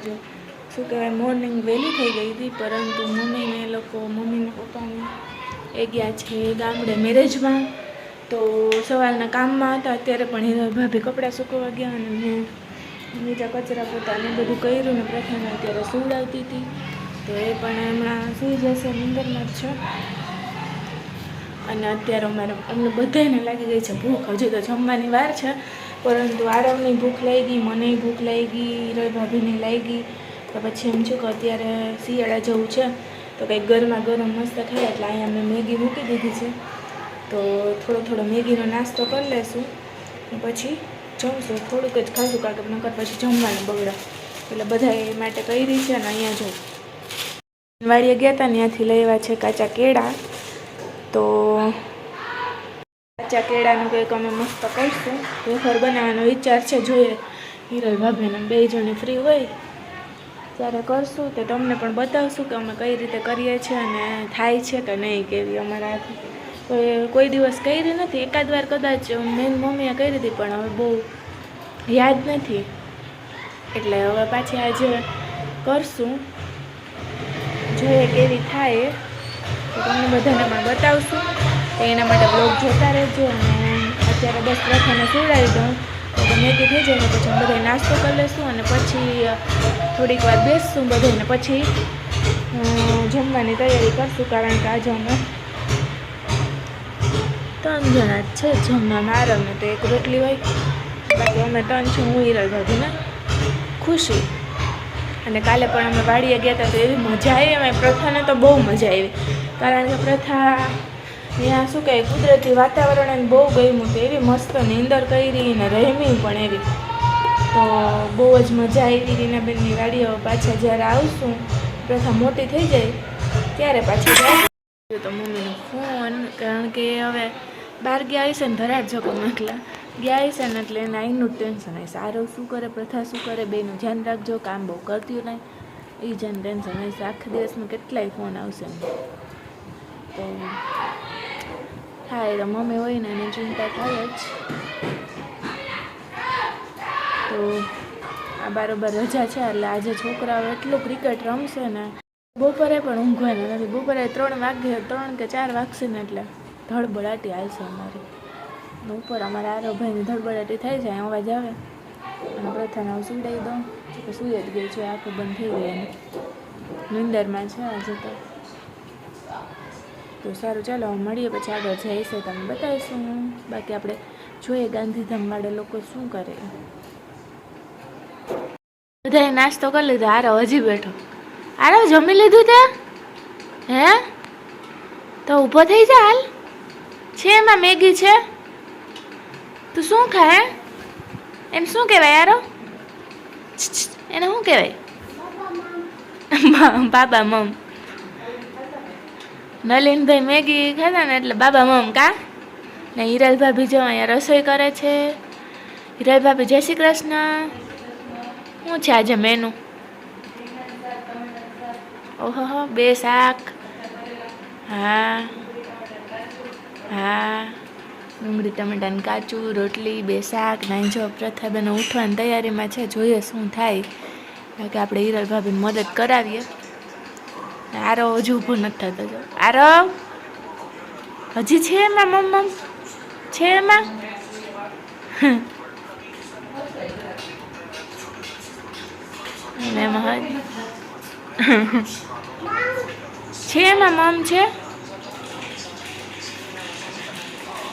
આજે શું કહેવાય મોર્નિંગ વહેલી થઈ ગઈ હતી, પરંતુ મમ્મીને એ લોકો મમ્મીને પપ્પાને એ ગયા છે ગામડે મેરેજમાં તો સવારના કામમાં હતા, અત્યારે પણ હીરા ભાભી કપડાં સૂકવા ગયા અને મેં બીજા કચરા પોતાને બધું કર્યું ને પ્રથમ અત્યારે સુવડાવતી હતી. તો એ પણ હમણાં સુઈ જશે, નિંદરમાં જ છે. અને અત્યારે અમારે અમને બધાને લાગી ગઈ છે ભૂખ. હજુ તો જમવાની વાર છે. પરંતુ આરવની ભૂખ લાગી મને ભૂખ લાગી રોય ભાભીને લાગી. તો પછી એમ છું કે અત્યારે શિયાળા જેવું છે, તો કંઈક ગરમા ગરમ મસ્ત ખાય એટલે અહીંયા મેં મેગી મૂકી દીધી છે. તો થોડો થોડો મેગીનો નાસ્તો કરી લેશું પછી જમશું. થોડુંક જ ખાશું કારણ કે નકર પછી જમવાનું બગડે. એટલે બધા એ માટે કરી છે અને અહીંયા જવું વાડીએ ગયા હતા ત્યાંથી લેવા છે કાચા કેળા. તો કાચા કેળાનું કંઈક અમે મસ્ત કરીશું. વેફર બનાવવાનો વિચાર છે, જોઈએ. હિરલ ભાભીને બે જણે ફ્રી હોય, ત્યારે કરશું તો તમને પણ બતાવશું કે અમે કઈ રીતે કરીએ છીએ અને થાય છે કે નહીં કેવી અમારા કોઈ કોઈ દિવસ કરી નથી એકાદ વાર કદાચ મેન મમ્મીએ કરી હતી, પણ હવે બહુ યાદ નથી. એટલે હવે પાછી આજે કરશું. જોઈએ કેવી થાય. તો તમને બધાને પણ બતાવશું. તો એના માટે બ્લોગ જોતા રહેજો અને અત્યારે બસ પ્રથાને સુવડાવી દઉં. તો મેગી થઈ જાય ને પછી બધા નાસ્તો કરી લઈશું અને પછી થોડીક વાર બેસશું બધાને પછી જમવાની તૈયારી કરશું કારણ કે આજે અમે ત્રણ જણા છે, જમવા મારવને તો એક રોટલી હોય. બાકી અમે ત્રણ છું હું, હિરલ ભાભીને ખુશી. અને કાલે પણ અમે વાડીએ ગયા હતા તો એવી મજા આવી, અમે પ્રથાને તો બહુ મજા આવી. કારણ કે પ્રથા ત્યાં શું કહે કુદરતી વાતાવરણ એને બહુ ગમ્યું તો એવી મસ્ત નીંદર કરી ને રહેમી પણ એવી. તો બહુ જ મજા આવી રીનાબેનની વાડી હવે પાછા જ્યારે આવશું પ્રથા મોટી થઈ જાય, ત્યારે પાછી તો મમ્મીનો ફોન, કારણ કે હવે બહાર ગયા હશે ને ધરાડ જકો એકલા ગયા હશે ને એટલે એને અહીંનું ટેન્શન હશે આરવ શું કરે, પ્રથા શું કરે બેનું ધ્યાન રાખજો, કામ બહુ કરતી નહીં એ જ ટેન્શન હશે આખા દિવસમાં કેટલાય ફોન આવશે તો થાય તો મમ્મી હોય ને એની ચિંતા થાય જ તો આ બરોબર રજા છે એટલે આજે છોકરાઓ એટલું ક્રિકેટ રમશે ને બપોરે પણ ઊંઘવાના નથી બપોરે ત્રણ વાગે ત્રણ કે ચાર વાગશે ને એટલે ધડબડાટી આવશે અમારી ઉપર અમારા આરોભાઈની ધડબડાટી થાય છે અવાજ આવે અને પ્રથાને હું સુવડાવી દઉં કે સુઈ જ ગઈ છે આંખો બંધ થઈ ગઈ એની નિંદરમાં છે આજે તો તો સારું, ચાલો મળીએ પછી આગળ જઈએ છે તમને બતાવીશું બાકી આપણે જોઈએ ગાંધીધામ વાળા લોકો શું કરે. બધાએ નાસ્તો કરી લીધો. આરવ હજી બેઠો. આરવ જમી લીધું તે? હે? તો ઊભો થઈ જા હાલ. છે એમાં મેગી છે? તું શું ખાય એમ શું કહેવાય યારો એને શું કહેવાય? બાબા, મમ. નલિનભાઈ મેગી ખાધા ને એટલે બાબા મમ કા? ને હિરાલ ભાભી જો અહીંયા રસોઈ કરે છે. હિરાલ ભાભી, જય શ્રી કૃષ્ણ. શું છે આજે મેનુ ઓહો બે શાક. હા. હા. ડુંગળી ટમેટાનું કાચું રોટલી, બે શાક નાઈ જો પ્રથાબેન ઉઠવાની તૈયારીમાં છે, જોઈએ શું થાય. કે આપણે હિરલ ભાભીને મદદ કરાવીએ. આરો હજુ ઊભો નથી થતો, જો. આરો? હજી છે એમાં મમ્મ છે એમાં? એમાં છે એમાં, મમ, છે?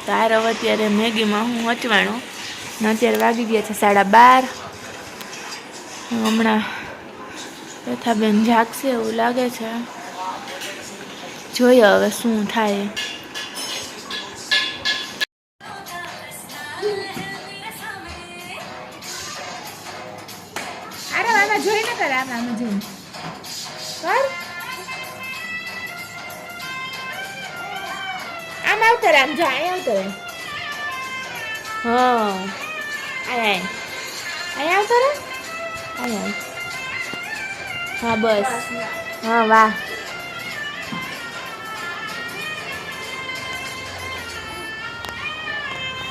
તારો અત્યારે મેગીમાં હું વચવાણું. અત્યારે વાગી ગયા છે સાડા બાર. હમણાં પ્રથાબેન જાગશે એવું લાગે છે. જોઈએ હવે શું થાય. અરે આમાં જોઈ ને કરે આમાં આમાં જોઈને કર. આમ આવતો રામ જા અહીં આવતર હા. આય આય. અહીં આવતર આય આય. હા, બસ. હા, વાહ.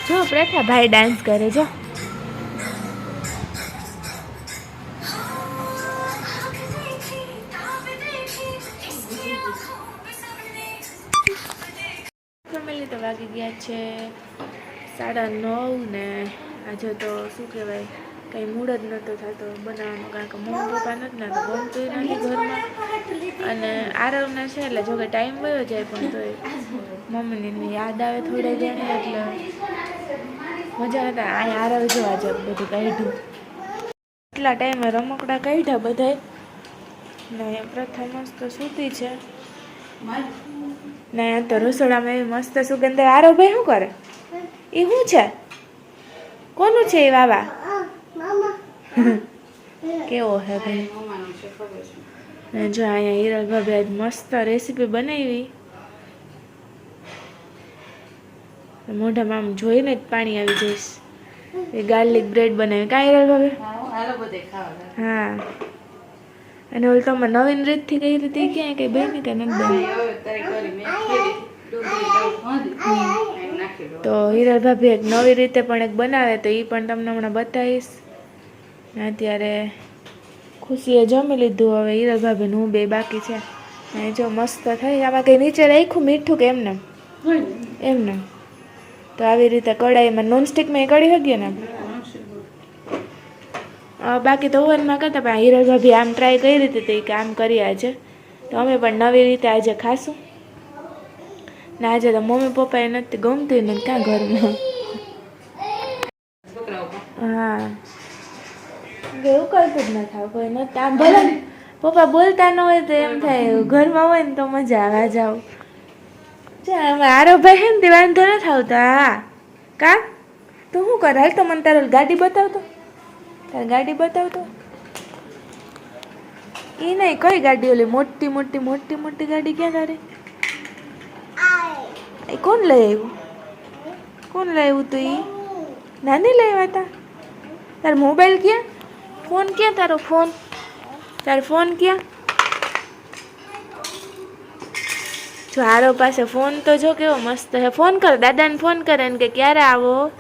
જો, પ્રથા ભાઈ ડાન્સ કરે, જો. ફેમિલી તો વાગી ગયા છે સાડા નવ ને આજે તો શું કહેવાય? કંઈ મૂડ જ નહોતો થતો બનાવવાનો, કારણ કે મમ્મી પપ્પા નથી ના તો ગમતું નથી ઘરમાં. અને આરવના છે, એટલે જોકે ટાઈમ વયો જાય પણ તોય મમ્મીને યાદ આવે થોડે ઘણી, એટલે મજા નતા અહીંયા આરવ જોવા જાય બધું કાઢ્યું. એટલા ટાઈમે રમકડા કાઢ્યા બધાય. ને પ્રથમ મસ્ત સૂતી છે. ને તો રસોડામાં એવી મસ્ત સુગંધ. આરવ ભાઈ શું કરે? એ શું છે? કોનું છે એ વાવા? કેવો હે ભાઈ? ને જો અહીંયા હિરલ ભાભી આજ મસ્ત રેસીપી બનાવી. મોઢામાં આમ જોઈને જ પાણી આવી જઈશ. એ ગાર્લિક બ્રેડ બનાવી. કાંઈ હિરલ ભાભી? હા અને ઓલ તમે નવીન રીતથી કઈ રીતે ઈ ક્યાંય કઈ બની કે નથી તો હિરલ ભાભી એક નવી રીતે પણ એક બનાવે તો એ પણ તમને હમણાં બતાવીશ. અત્યારે ખુશીએ જમી લીધું. હવે હિરલ ભાભીનું હું બે બાકી છે. અને જો મસ્ત થઈ, આમાં કંઈ નીચે રાખ્યું, મીઠું કે એમને? એમને. તો આવી રીતે કઢાઈમાં નોનસ્ટિકમાં એ કઢી શકીએ ને? બાકી તો ઓવનમાં કરતા, પણ હિરલ ભાભી આમ ટ્રાય કરી હતી કે આમ કરી આજે. તો અમે પણ નવી રીતે આજે ખાશું. ને આજે તો મમ્મી પપ્પાએ નથી ગમતું ને ક્યાં ઘરમાં? હા. એવું કરતું જ ન થાવ કોઈ નથી આમ ભલે. પપ્પા બોલતા ન હોય તો એમ થાય ઘરમાં હોય ને તો મજા આવે જાવ ચા હવે આરો ભાઈ હે ને તે વાંધો ન આવતા હા. કા? તું શું કર? હાલ તો મને તારો ગાડી બતાવતો. તારી ગાડી બતાવતો. એ નહીં કઈ ગાડી? ઓલી મોટી મોટી મોટી મોટી ગાડી ક્યાં તારે? એ કોણ લઈ આવ્યું? કોણ લઈ આવ્યું તું એ નાની લઈ આવ્યા હતા તારો મોબાઈલ ક્યાં? ફોન ક્યાં તારો ફોન? તારો ફોન ક્યાં? જો આરો પાસે ફોન તો જો કેવો મસ્ત છે. ફોન કર, દાદાને ફોન કરે ને કે ક્યારે આવો?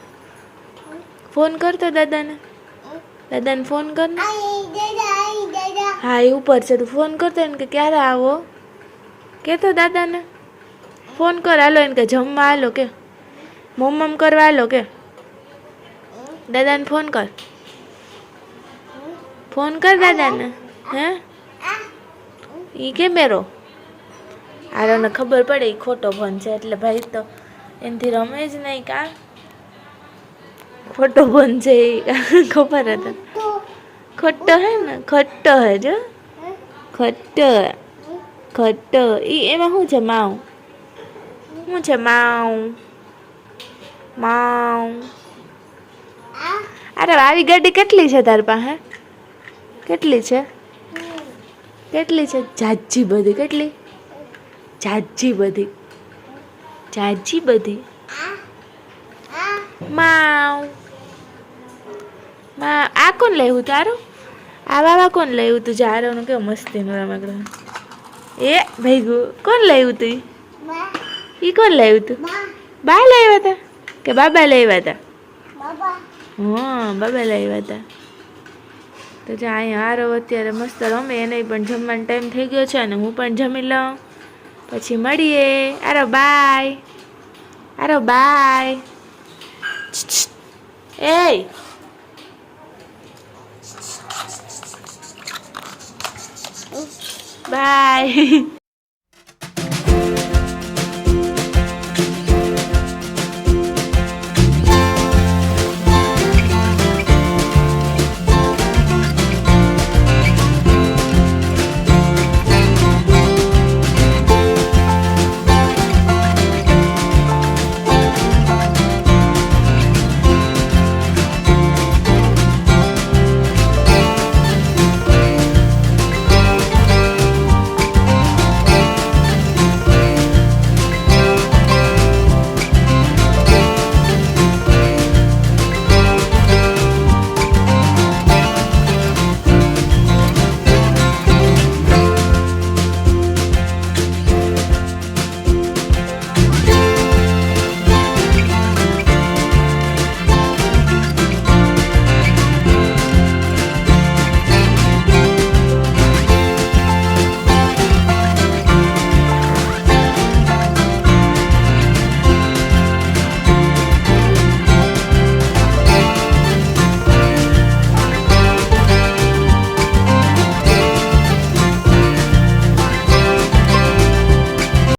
ફોન કરતો દાદાને. દાદાને ફોન કર હા, એ ઉપર છે. તું ફોન કરતો એને કે ક્યારે આવો? કેતો દાદાને. ફોન કર, હાલો એને કે જમવા હાલો કે. મમ્મમ કરવા હાલો કે. દાદાને ફોન કર. ફોન કર દાદાને હે? એ કે મેરો? આરોને ખબર પડે એ ખોટો ફોન છે એટલે ભાઈ તો એનાથી રમે જ નહીં કા? ખોટો ફોન છે એ ખબર હતા ખોટો હે ને? ખોટો હે જો. ખોટો ખોટો. ઈ એમાં શું છે માવ શું છે માવ માવ અરે આવી ગાડી કેટલી છે તાર પાસે? કેટલી છે? કેટલી છે? જાજી બધી કેટલી? જાજી બધી. જાજી બધી? માવમાં આ કોણ લેવું તારું આ બાબા કોણ લેવું તું જારોનું કેવું મસ્તીનું રમકડું એ ભેગું કોણ લેવું તું એ કોણ લેવું તું બા લાવ્યા હતા કે બાબા લાવ્યા હતા? હા બાબા લાવ્યા હતા. તો જે અહીંયા હારો અત્યારે મસ્ત રમે. એને પણ જમવાનો ટાઈમ થઈ ગયો છે અને હું પણ જમી લઉં. પછી મળીએ. આરો બાય આરો બાય એ બાય